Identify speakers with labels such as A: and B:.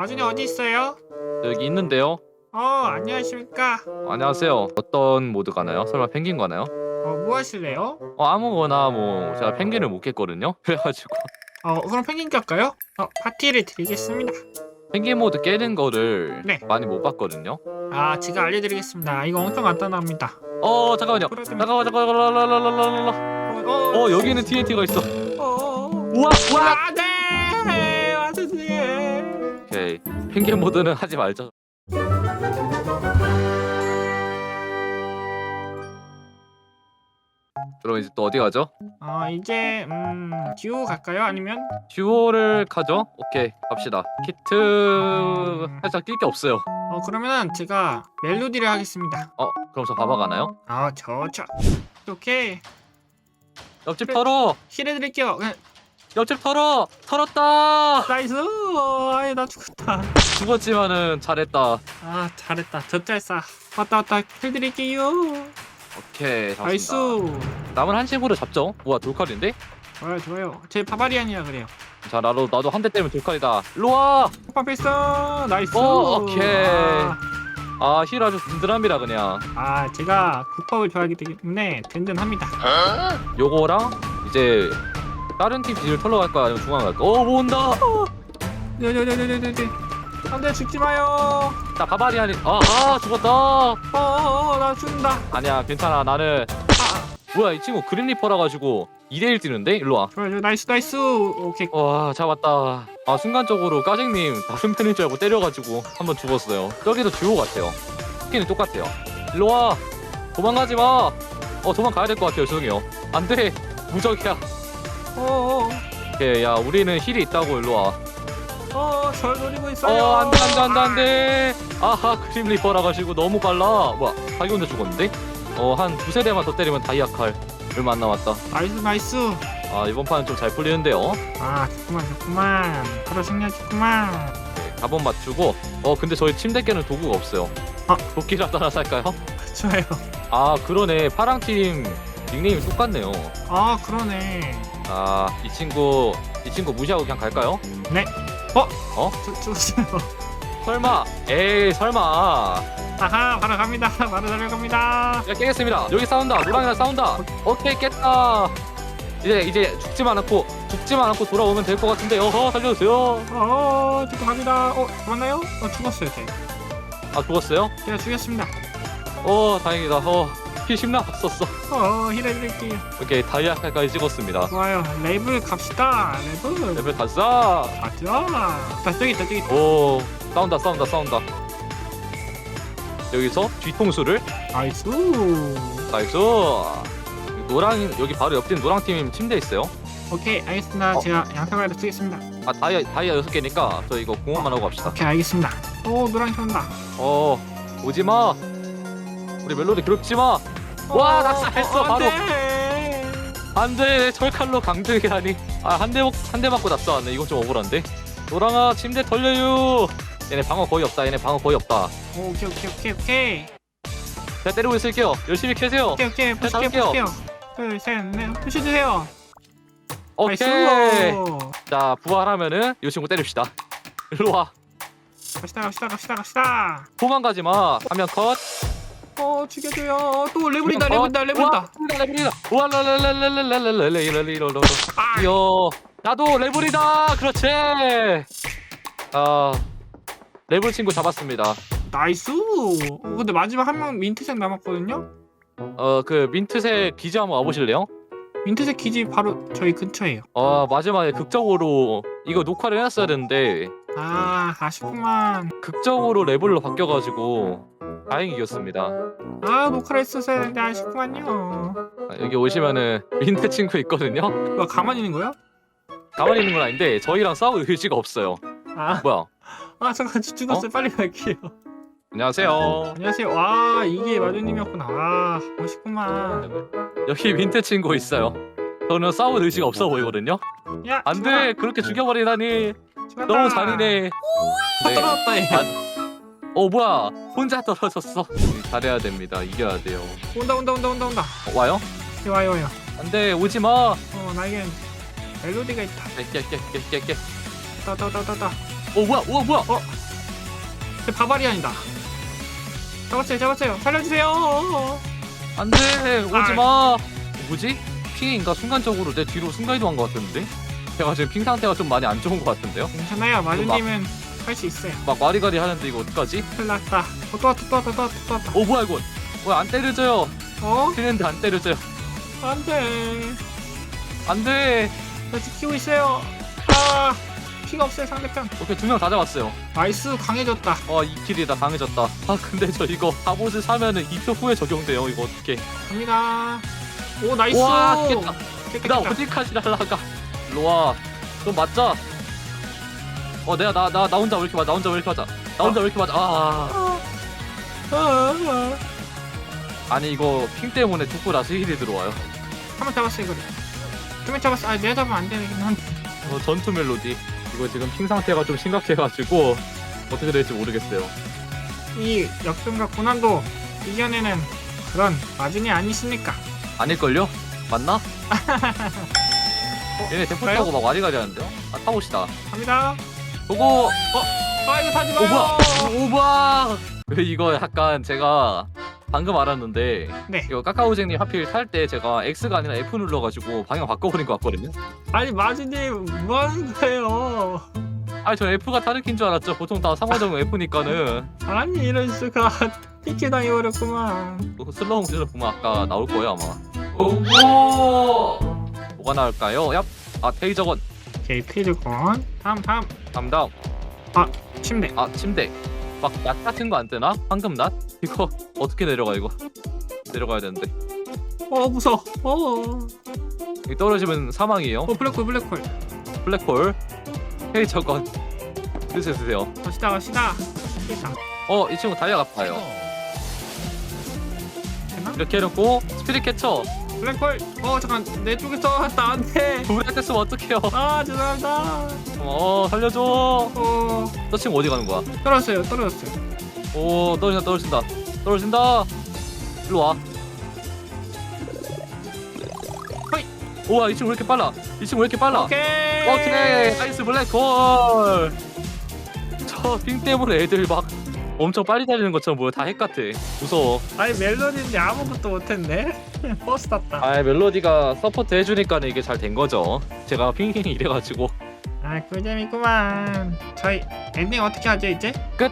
A: 마준이 어디 있어요?
B: 여기 있는데요.
A: 어 안녕하십니까?
B: 안녕하세요. 어떤 모드 가나요? 설마 펭귄 가나요?
A: 어 뭐 하실래요?
B: 어, 아무거나 뭐 제가 펭귄을 못 깼거든요. 그래가지고
A: 어 그럼 펭귄 낄까요? 어 파티를 드리겠습니다.
B: 펭귄 모드 깨는 거를
A: 네.
B: 많이 못 봤거든요.
A: 아 제가 알려드리겠습니다. 이거 엄청 간단합니다.
B: 어 잠깐만요.
A: 그래, 그래.
B: 잠깐만 잠깐만 랄랄랄랄랄라.
A: 어,
B: 어 여기는 TNT가 있어.
A: 어, 어, 어.
B: 우와 우와. 펭귄 모드는 하지 말자. 그럼 이제 또 어디 가죠?
A: 어 이제 음 듀오 갈까요? 아니면
B: 듀오를 가죠? 오케이 갑시다. 키트 살짝 낄 게 없어요.
A: 어 그러면은 제가 멜로디를 하겠습니다.
B: 어 그럼 저 바바 가나요?
A: 아 저저 오케이
B: 옆집. 털어.
A: 힐해드릴게요. 그냥
B: 옆집 털어. 털었다.
A: 나이스. 아이 나 죽었다.
B: 죽었지만은 잘했다.
A: 아 잘했다 젖잘싸 왔다 왔다 해드릴게요
B: 오케이
A: 나이스
B: 잡았습니다. 남은 한 친구를 잡죠. 우와 돌칼인데?
A: 좋아요 좋아요 제 바바리안이라 그래요
B: 자 나도 나도 한 대 때면 돌칼이다. 일로 와.
A: 파페스 나이스
B: 오, 오케이.
A: 아,
B: 아 힐 아주 든든합니다 그냥.
A: 아 제가 국밥을 좋아하기 때문에 든든합니다
B: 요거랑 이제 다른 팀 뒤를 털러 갈까 아니면 중앙 갈까? 어 모은다.
A: 네네네네네네 안돼 죽지 마요
B: 자 바바리안이 아 아 죽었다.
A: 어어어 나 죽는다
B: 아니야 괜찮아 나는
A: 아
B: 뭐야 이 친구 그린리퍼라 가지고 2대1 뛰는데 일로 와.
A: 좋아요 좋아요. 나이스 나이스 오케이
B: 와 잡았다. 아 순간적으로 까쟁님 다른 편인 줄 알고 때려가지고 한번 죽었어요. 저기도 듀오 같아요. 스킨이 똑같아요. 일로 와. 도망가지 마. 어 도망가야 될 것 같아요. 죄송해요. 안 돼. 무적이야.
A: 어어어
B: 오케이 야 우리는 힐이 있다고 일로 와.
A: 어절 노리고 있어요
B: 어 안돼 안돼 안돼 안돼. 아하 그림 리퍼라 가지고 너무 빨라. 뭐야 자기 혼자 죽었는데? 어한 두세 대만 더 때리면 다이아 칼. 얼마 안 남았다.
A: 나이스 나이스
B: 아 이번 판은 좀 잘 풀리는데요.
A: 아 좋구만 좋구만 바로 승리하겠구만
B: 네, 가본 맞추고 어 근데 저희 침대 깨는 도구가 없어요.
A: 아.
B: 도끼라도 하나 살까요?
A: 좋아요
B: 아 그러네 파랑 팀 닉네임이 똑같네요.
A: 아 그러네
B: 아 이 친구 이 친구 무시하고 그냥 갈까요?
A: 죽- 죽었어요
B: 설마 에이 설마
A: 아하 바로 갑니다 바로 달려갑니다
B: 야 깨겠습니다. 여기 싸운다 노랑이랑 싸운다. 오케이 깼다. 이제 이제 죽지만 않고 죽지만 않고 돌아오면 될 것 같은데 어허 살려주세요.
A: 어 죽고 갑니다 어 죽었나요? 어 죽었어요
B: 제아 죽었어요?
A: 제가 죽였습니다
B: 어 다행이다. 어 힐 남았었어.
A: 어 힐해드릴게요.
B: 오케이 다이아칼까지 찍었습니다.
A: 좋아요. 레벨 갑시다. 레벨
B: 레벨 가자.
A: 가자. 아 저기 있다 저기 있다.
B: 오 싸운다 싸운다 싸운다. 여기서 뒤통수를.
A: 나이스.
B: 나이스. 노랑 여기 바로 옆집 노랑 팀 침대 있어요.
A: 오케이 알겠습니다.
B: 어.
A: 제가 양평가를 쓰겠습니다.
B: 아 다이아 다이아 여섯 개니까 저 이거 공원만 하고 갑시다.
A: 오케이 알겠습니다. 오 노랑이 온다.
B: 어 오지 마. 우리 멜로디 괴롭지 마 와, 낙사했어, 바로.
A: 안돼.
B: 안돼 철칼로 강등이라니. 아한 대 한 대 맞고 낙서왔네. 이건 좀 억울한데. 노랑아 침대 털려요. 얘네 방어 거의 없다. 얘네 방어 거의 없다.
A: 오케이 오케이 오케이 오케이.
B: 제가 때리고 있을게요. 열심히 캐세요.
A: 오케이 오케이
B: 잡을게요.
A: 푸시게요 둘셋넷 푸시 주세요.
B: 오케이.
A: 나이스.
B: 자 부활하면은 이 친구 때립시다. 일로 와.
A: 갑시다 갑시다 갑시다 갑시다.
B: 도망가지 마. 화면 컷
A: 어 죽여줘요. 또 레벨이다
B: 화면 컷.
A: 레벨이다. 레벨이다.
B: 우와, 랄랄랄랄랄랄랄랄랄랄랄랄랄랄
A: 아
B: 이요 나도 레벨이다 그렇지 아 레벨 친구 잡았습니다.
A: 나이스! 어, 근데 마지막 한 명 민트색 남았거든요?
B: 어 그 민트색 기지 한번 와보실래요?
A: 민트색 기지 바로 저희 근처에요.
B: 어 마지막에 극적으로 이거 녹화를 해놨어야 되는데
A: 아 아쉽구만.
B: 극적으로 레벨로 바뀌어가지고 다행히 이겼습니다.
A: 아 녹화를 했었어야 했는데 아쉽구만요.
B: 아, 여기 오시면은 민트 친구 있거든요?
A: 뭐 가만히 있는 거야?
B: 가만히 있는 건 아닌데 저희랑 싸울 의지가 없어요.
A: 아,
B: 뭐야?
A: 아 잠깐 저 죽었어요. 빨리 갈게요.
B: 안녕하세요.
A: 안녕하세요. 와 이게 마주님이었구나. 와 멋있구만.
B: 여기 민트 친구 있어요. 저는 싸울 의지가 없어 보이거든요.
A: 야
B: 안돼. 그렇게 죽여버리다니. 너무 네.
A: 떨어졌다 얘
B: 아, 어 뭐야 혼자 떨어졌어. 잘해야 됩니다. 이겨야 돼요.
A: 온다 온다 온다 온다 온다
B: 어, 와요?
A: 예, 와요 와요
B: 안돼 오지 마.
A: 어 나에겐 멜로디가 있다
B: 깨깨깨깨깨.
A: 왔다 왔다 왔다
B: 어 뭐야 어 뭐야
A: 제 바바리안이다. 잡았어요, 잡았어요. 살려주세요.
B: 안돼 오지 마 뭐지? 핑인가 순간적으로 내 뒤로 순간 이동한 것 같은데? 제가 지금 핑 상태가 좀 많이 안 좋은 것 같은데요?
A: 괜찮아요. 마주님은 할 수 있어요.
B: 막 와리가리 하는데 이거 어떡하지?
A: 큰일 났다. 어, 또 왔다, 또 왔다, 또 왔다, 또 왔다.
B: 어 뭐야 이건 뭐야 안 때려져요
A: 어?
B: 치는데 안 때려져요
A: 안 돼.
B: 안 돼
A: 나 지키고 있어요. 아, 피가 없어요, 상대편.
B: 오케이 두 명 다 잡았어요
A: 나이스, 강해졌다.
B: 어 2킬이다 강해졌다 아 근데 저 이거 갑옷을 사면은 2초 후에 적용돼요 이거 어떡해
A: 갑니다. 오, 나이스.
B: 와 깼다
A: 깼다,
B: 나
A: 깼다.
B: 어디까지 날라가 일로와 좀 맞자 어 내가 나 나 나 혼자 왜 이렇게 맞아 나 혼자 왜 이렇게 맞아 나 혼자 왜 이렇게 맞아 아
A: 아, 아, 아.
B: 아니 이거 핑 때문에 죽고 나서 힐이 들어와요
A: 한번 잡았어, 이거를. 두명 잡았어. 아, 내가 잡으면 안 되긴 한데.
B: 어, 전투 멜로디 이거 지금 핑 상태가 좀 심각해가지고 어떻게 될지 모르겠어요
A: 이 역전과 고난도 이겨내는 그런 마진이 아니십니까?
B: 아닐걸요? 맞나? 얘네 대포
A: 가요?
B: 타고 막 와리가리 하는데요? 아 타봅시다
A: 갑니다.
B: 보고
A: 아, 이거 타지
B: 오
A: 마요.
B: 뭐야 오바 이거 약간 제가 방금 알았는데
A: 네.
B: 이거 까까오쟁님 하필 탈 때 제가 X가 아니라 F 눌러가지고 방향 바꿔버린 것 같거든요
A: 아니, 마진님, 뭐 하는 거예요?
B: 아니 전 F가 타르킨 줄 알았죠 보통 다 상호작용 F니까는
A: 아니, 이럴 수가. 피키 당해버렸구만.
B: 슬로우 모션을 보면 아까 나올 거예요 아마 오고 뭐가 나올까요? 얍! 아 테이저건
A: 오케이, 페이지건. 다음, 다음.
B: 담당
A: 침대.
B: 아 침대 막 낫 같은 거 안 뜨나? 황금 낫? 이거 어떻게 내려가 이거 내려가야 되는데
A: 어, 무서워. 어,
B: 여기 떨어지면 사망이에요
A: 어 블랙홀, 블랙홀.
B: 블랙홀 테이저건 드세요 드세요
A: 갑시다, 갑시다. 됐다.
B: 어 이 친구 다이아 아파요
A: 되나?
B: 이렇게 해놓고 스피릿 캐쳐
A: 블랙홀. 어, 잠깐. 내 쪽에서 나한테.
B: 불에 쓰면 어떡해요
A: 아, 죄송합니다.
B: 어 살려줘
A: 어,
B: 저 친구 어디 가는 거야
A: 떨어졌어요, 떨어졌어요.
B: 오 떨어진다 떨어진다 떨어진다 일로 와
A: 허이.
B: 우와 이 친구 왜 이렇게 빨라 이 친구 왜 이렇게 빨라
A: 오케이.
B: 오케이 아이스 블랙홀 저빙 때문에 애들 막 엄청 빨리 달리는 것처럼 보여 다 핵 같아 무서워
A: 아니 멜로디인데 아무것도 못했네. 버스 탔다.
B: 아 멜로디가 서포트 해주니까 이게 잘 된 거죠 제가 핑킹이 이래가지고
A: 아 꿀잼이구만. 저희 엔딩 어떻게 하죠 이제?
B: 끝